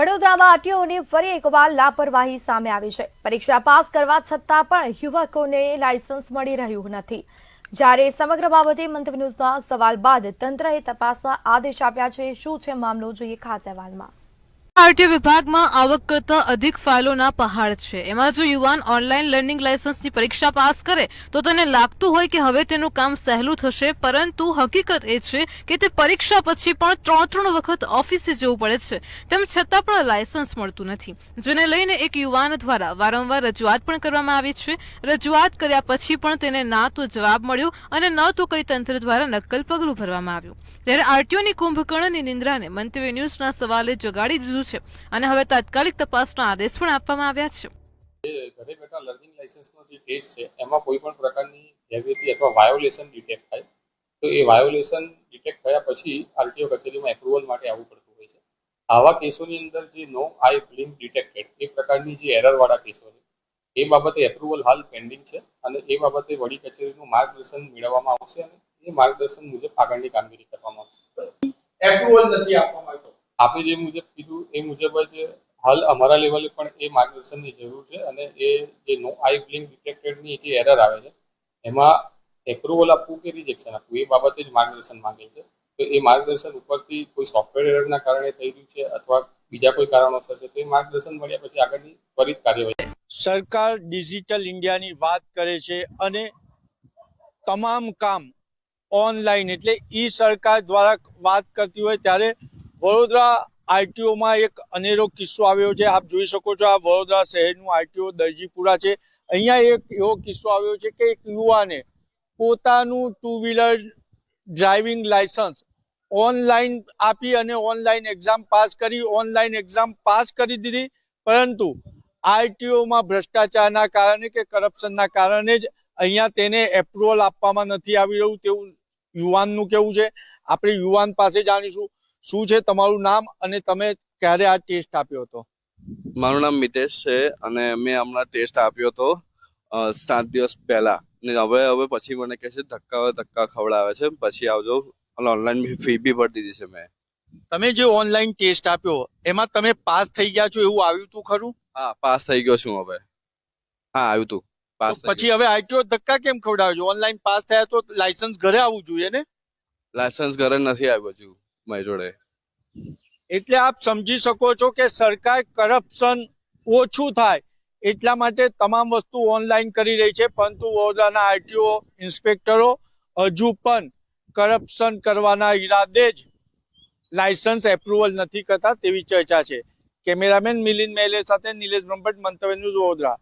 વડોદરામાં આરટીઓની ફરી એકવાર લાપરવાહી સામે આવી છે. પરીક્ષા પાસ કરવા છતાં પણ યુવકોને લાયસન્સ મળી રહ્યું નથી. જ્યારે સમગ્ર બાબતે મંત્રી સવાલ બાદ તંત્રએ તપાસના આદેશ આપ્યા છે, શું છે મામલો જોઈએ ખાસ અહેવાલમાં. આરટીઓ વિભાગમાં આવક કરતા અધિક ફાઇલોના પહાડ છે. એમાં જો યુવાન ઓનલાઈન લર્નિંગ લાયસન્સની પરીક્ષા પાસ કરે, તો તેને લાગતું હોય કે હવે તેનું કામ સહેલું થશે, પરંતુ હકીકત એ છે કે તે પરીક્ષા પછી પણ ત્રણ ત્રણ વખત ઓફિસે જવું પડે છે. તેમ છતાં પણ લાયસન્સ મળતું નથી. જેને લઈને એક યુવાન દ્વારા વારંવાર રજૂઆત પણ કરવામાં આવી છે. રજૂઆત કર્યા પછી પણ તેને ના તો જવાબ મળ્યો અને ન તો કઈ તંત્ર દ્વારા નક્કલ પગલું ભરવામાં આવ્યું. ત્યારે આરટીઓની કુંભકર્ણની નિંદ્રાને મંતવ્ય ન્યૂઝના સવાલે જગાડી દીધું છે. અને હવે તાત્કાલિક તપાસના આદેશ પણ આપવામાં આવ્યા છે. ઘરે બેઠા લર્નિંગ લાયસન્સનો જે ટેસ્ટ છે એમાં કોઈ પણ પ્રકારની ગેરરીતિ અથવા વાયોલેશન ડિટેક્ટ થાય તો એ વાયોલેશન ડિટેક્ટ થયા પછી આરટીઓ કચેરીમાં એપ્રુવલ માટે આવવું પડતું હોય છે. આવા કેસોની અંદર જે નો આઈ બ્લિંક ડિટેક્ટેડ એ પ્રકારની જે એરરવાળા કેસો છે એ બાબતે એપ્રુવલ હાલ પેન્ડિંગ છે અને એ બાબતે વડી કચેરીનું માર્ગદર્શન મેળવવામાં આવશે અને એ માર્ગદર્શન મુજબ આગળની કામગીરી કરવામાં આવશે. એપ્રુવલ નથી આપવામાં આવ્યો. આપે જે મુજબ કીધું, એ મુજબ જ હાલ અમારા લેવલે પણ એ માર્ગદર્શનની જરૂર છે અને એ જે નો આઈ બ્લિંક ડિટેક્ટેડની જે એરર આવે છે, એમાં એપ્રુવલ આપવું કે રિજેક્શન આપવું, એ બાબતે જ માર્ગદર્શન માંગે છે. તો એ માર્ગદર્શન ઉપરથી કોઈ સોફ્ટવેર એરરના કારણે થઈ રહ્યું છે અથવા બીજા કોઈ કારણોસર છે, તો એ માર્ગદર્શન મળ્યા પછી આગળની ત્વરિત કાર્યવાહી. સરકાર ડિજિટલ ઇન્ડિયાની વાત કરે છે અને તમામ કામ ઓનલાઈન એટલે ઈ સરકાર દ્વારા વાત કરતી હોય ત્યારે વડોદરા આરટીઓમાં એક અનેરો કિસ્સો આવ્યો છે. આપ જોઈ શકો છો આ વડોદરા શહેરનું આરટીઓ દરજીપુરા છે. અહીંયા એક એવો કિસ્સો આવ્યો છે કે એક યુવાને પોતાનું two wheeler driving license online આપી અને ઓનલાઈન એક્ઝામ પાસ કરી, ઓનલાઈન એક્ઝામ પાસ કરી દીધી. પરંતુ આરટીઓમાં ભ્રષ્ટાચારના કારણે કે કરપ્શનના કારણે જ અહીંયા તેને એપ્રુવલ આપવામાં નથી આવી રહ્યું તેવું યુવાનનું કેવું છે. આપણે યુવાન પાસે જાણીશું. શું છે તમારું નામ અને તમે ક્યારે આ ટેસ્ટ આપ્યો હતો? મારું નામ મિતેશ છે અને મેં હમણાં ટેસ્ટ આપ્યો હતો સાત દિવસ પહેલા. ને હવે હવે પછી મને કહે છે ધક્કા ધક્કા ખવડાવે છે પછી આવજો. ઓનલાઈન ફી બી ભરી દીધી છે મેં. તમે જે ઓનલાઈન ટેસ્ટ આપ્યો એમાં તમે પાસ થઈ ગયા છો એવું આવ્યું તું ખરું? હા પાસ થઈ ગયો છું હવે. હા આવ્યું તું. પાસ પછી હવે આઈટીઓ ધક્કા કેમ ખવડાવ્યો છે? ઓનલાઈન પાસ થયા તો લાયસન્સ ઘરે આવવું જોઈએ ને? લાયસન્સ ઘરે નથી આવ્યો હજુ મારી જોડે. એટલે આપ સમજી શકો છો કે સરકાર કરપ્શન ઓછું થાય એટલા માટે તમામ વસ્તુ ઓનલાઈન કરી રહી છે. પરંતુ વડોદરાના આરટીઓ, ઇન્સ્પેક્ટરો હજુ પણ કરપ્શન કરવાના ઈરાદે જ લાયસન્સ એપ્રુવલ નથી કરતા તેવી ચર્ચા છે. કેમેરામેન મિલિંદ મહેલે સાથે નિલેશ બ્રહ્મભટ્ટ, મંતવ્ય ન્યૂઝ વડોદરા.